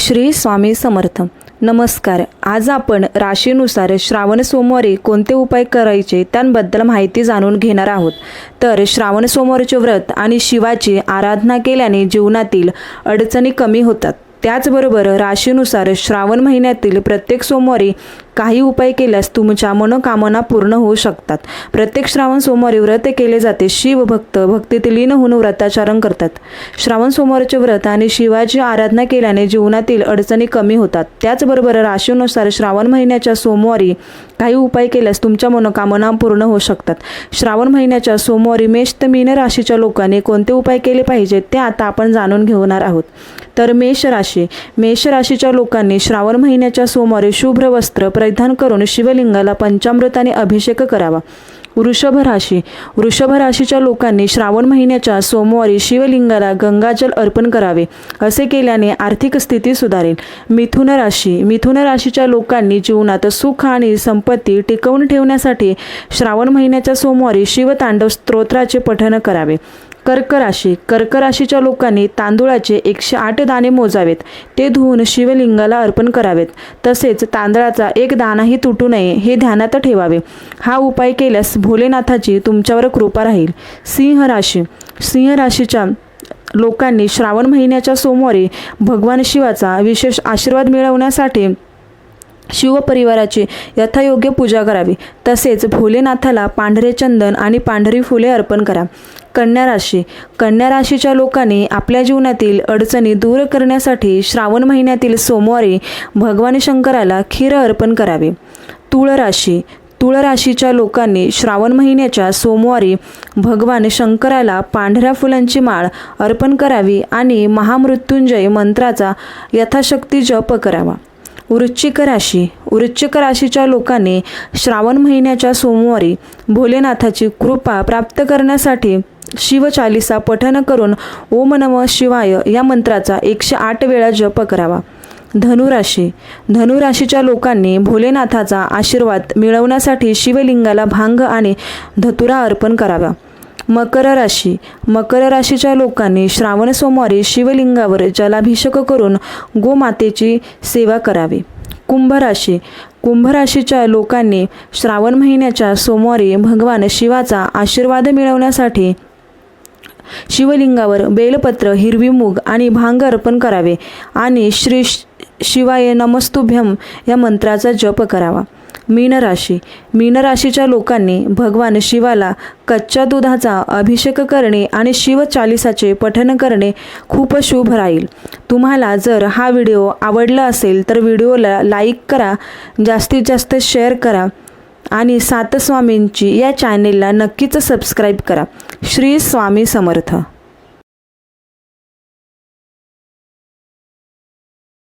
श्री स्वामी समर्थ. नमस्कार. आज आपण राशीनुसार श्रावण सोमवारी कोणते उपाय करायचे त्यांबद्दल माहिती जाणून घेणार आहोत. तर श्रावण सोमवारचे व्रत आणि शिवाची आराधना केल्याने जीवनातील अडचणी कमी होतात. त्याचबरोबर राशीनुसार श्रावण महिन्यातील प्रत्येक सोमवारी काही उपाय केल्यास तुमच्या मनोकामना पूर्ण होऊ शकतात. प्रत्येक श्रावण सोमवारी व्रत केले जाते. शिवभक्त भक्तीत लीन होऊन व्रताचारण करतात. श्रावण सोमवारचे व्रत आणि शिवाची आराधना केल्याने जीवनातील अडचणी कमी होतात. त्याचबरोबर राशीनुसार श्रावण महिन्याच्या सोमवारी काही उपाय केल्यास तुमच्या मनोकामना पूर्ण होऊ शकतात. श्रावण महिन्याच्या सोमवारी मेष मीन राशीच्या लोकांनी कोणते उपाय केले पाहिजेत ते आता आपण जाणून घेणार आहोत. तर मेष राशी मेष राशीच्या लोकांनी श्रावण महिन्याच्या सोमवारी शुभ्र वस्त्र परिधान करून शिवलिंगाला पंचामृताने अभिषेक करावा. वृषभ राशी. वृषभ राशीच्या लोकांनी श्रावण महिन्याच्या सोमवारी शिवलिंगाला गंगाजल अर्पण करावे असे केल्याने आर्थिक स्थिती सुधारेल. मिथुन राशी. मिथुन राशीच्या लोकांनी जीवनात सुख आणि संपत्ती टिकवून ठेवण्यासाठी श्रावण महिन्याच्या सोमवारी शिवतांडव स्तोत्राचे पठण करावे. कर्क राशी कर्क राशीच्या लोकांनी तांदूळाचे एकशे आठ दाणे मोजावेत. ते धुवून शिवलिंगाला अर्पण करावेत. तसेच तांदळाचा एक दाणाही तुटू नये हे ध्यानात ठेवावे. हा उपाय केल्यास भोलेनाथाची तुमच्यावर कृपा राहील. सिंह राशी सिंह राशीच्या लोकांनी श्रावण महिन्याच्या सोमवारी भगवान शिवाचा विशेष आशीर्वाद मिळवण्यासाठी शिवपरिवाराची यथायोग्य पूजा करावी. तसेच भोलेनाथाला पांढरे चंदन आणि पांढरी फुले अर्पण करा. कन्या राशी. कन्या राशीच्या लोकांनी आपल्या जीवनातील अडचणी दूर करण्यासाठी श्रावण महिन्यातील सोमवारी भगवान शंकराला खीर अर्पण करावे. तुळ राशी. तुळ राशीच्या लोकांनी श्रावण महिन्याच्या सोमवारी भगवान शंकराला पांढऱ्या फुलांची माळ अर्पण करावी आणि महामृत्युंजय मंत्राचा यथाशक्ती जप करावा. वृश्चिक राशी. वृश्चिक राशीच्या लोकांनी श्रावण महिन्याच्या सोमवारी भोलेनाथाची कृपा प्राप्त करण्यासाठी शिवचालिसा पठन करून ओम नम शिवाय या मंत्राचा एकशे आठ वेळा जप करावा. धनुराशी धनुराशीच्या लोकांनी भोलेनाथाचा आशीर्वाद मिळवण्यासाठी शिवलिंगाला भांग आणि धतुरा अर्पण करावा. मकर राशी मकर राशीच्या लोकांनी श्रावण सोमवारी शिवलिंगावर जलाभिषेक करून गोमातेची सेवा करावी. कुंभ राशी कुंभ राशीच्या लोकांनी श्रावण महिन्याच्या सोमवारी भगवान शिवाचा आशीर्वाद मिळवण्यासाठी शिवलिंगावर बेलपत्र हिरवी मूग आणि भांग अर्पण करावे आणि श्री शिवाय नमस्तुभ्यम या मंत्राचा जप करावा. मीनराशी. मीनराशीच्या लोकांनी भगवान शिवाला कच्च्या दुधाचा अभिषेक करणे आणि शिव चालिसाचे पठन करणे खूप शुभ राहील. तुम्हाला जर हा व्हिडिओ आवडला असेल तर व्हिडिओला लाईक करा जास्तीत जास्त शेअर करा आणि सातस्वामींची या चॅनेलला नक्कीच सबस्क्राईब करा. श्री स्वामी समर्थ.